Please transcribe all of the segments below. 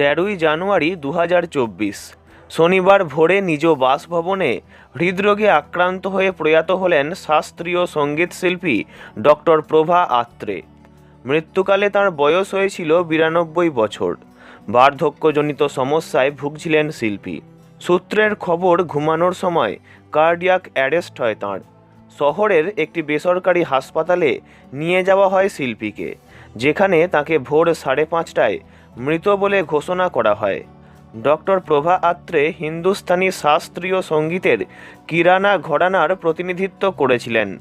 তেরোই জানুয়ারি দু হাজার চব্বিশ। শনিবার ভোরে নিজ বাসভবনে হৃদরোগে আক্রান্ত হয়ে প্রয়াত হলেন শাস্ত্রীয় সংগীত শিল্পী ডক্টর প্রভা আত্রে। মৃত্যুকালে তার বয়স হয়েছিল বিরানব্বই বছর। বার্ধক্যজনিত সমস্যায় ভুগছিলেন শিল্পী। সূত্রের খবর, ঘুমানোর সময় কার্ডিয়াক অ্যারেস্ট হয় তাঁর। শহরের একটি বেসরকারি হাসপাতালে নিয়ে যাওয়া হয় শিল্পীকে। যেখানে তাকে ভোর সাড়ে পাঁচটায় মৃত বলে ঘোষণা করা হয়। ডক্টর প্রভা আত্রে হিন্দুস্তানি শাস্ত্রীয় সঙ্গীতের কিরানা ঘরানার প্রতিনিধিত্ব করেছিলেন।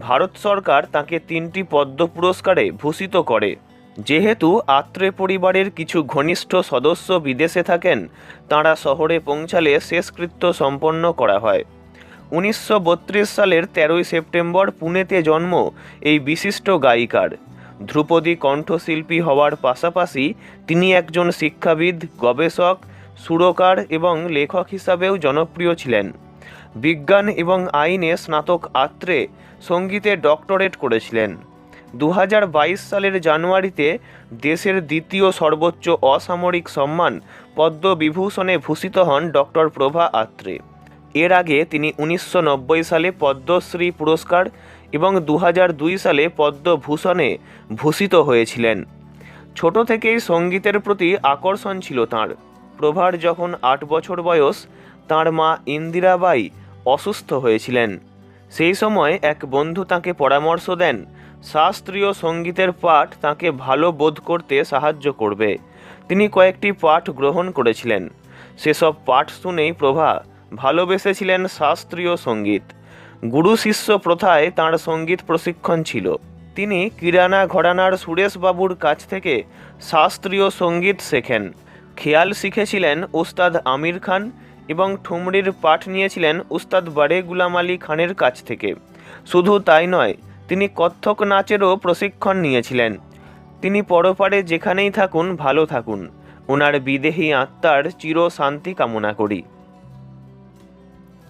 ভারত সরকার তাকে তিনটি পদ্ম পুরস্কারে ভূষিত করে। যেহেতু আত্রে পরিবারের কিছু ঘনিষ্ঠ সদস্য বিদেশে থাকেন, তাঁরা শহরে পৌঁছালে শেষকৃত্য সম্পন্ন করা হয়। উনিশশো বত্রিশ সালের তেরোই সেপ্টেম্বর পুনেতে জন্ম এই বিশিষ্ট গায়িকার। ধ্রুপদী কণ্ঠশিল্পী হওয়ার পাশাপাশি তিনি একজন শিক্ষাবিদ, গবেষক, সুরকার এবং লেখক হিসাবেও জনপ্রিয় ছিলেন। বিজ্ঞান এবং আইনে স্নাতক আত্রে সঙ্গীতে ডক্টরেট করেছিলেন। দু হাজার বাইশ সালের জানুয়ারিতে দেশের দ্বিতীয় সর্বোচ্চ অসামরিক সম্মান পদ্মবিভূষণে ভূষিত হন ডক্টর প্রভা আত্রে। এর আগে তিনি উনিশশো নব্বই সালে পদ্মশ্রী পুরস্কার এবং দু হাজার দুই সালে পদ্মভূষণে ভূষিত হয়েছিলেন। ছোট থেকেই সঙ্গীতের প্রতি আকর্ষণ ছিল তার। প্রভার যখন আট বছর বয়স, তাঁর মা ইন্দিরাবাই অসুস্থ হয়েছিলেন। সেই সময় এক বন্ধু তাকে পরামর্শ দেন, শাস্ত্রীয় সঙ্গীতের পাঠ তাকে ভালো বোধ করতে সাহায্য করবে। তিনি কয়েকটি পাঠ গ্রহণ করেছিলেন। সেসব পাঠ শুনেই প্রভা ভালোবেসেছিলেন শাস্ত্রীয় সংগীত। গুরু শিষ্য প্রথায় তাঁর সংগীত প্রশিক্ষণ ছিল। তিনি কিরানা ঘরানার সুরেশবাবুর কাছ থেকে শাস্ত্রীয় সংগীত শেখেন। খেয়াল শিখেছিলেন উস্তাদ আমির খান এবং ঠুমরির পাঠ নিয়েছিলেন উস্তাদ বারে গুলাম আলী খানের কাছ থেকে। শুধু তাই নয়, তিনি কত্থক নাচেরও প্রশিক্ষণ নিয়েছিলেন। তিনি পরপারে যেখানেই থাকুন, ভালো থাকুন। ওনার বিদেহী আত্মার চির শান্তি কামনা করি।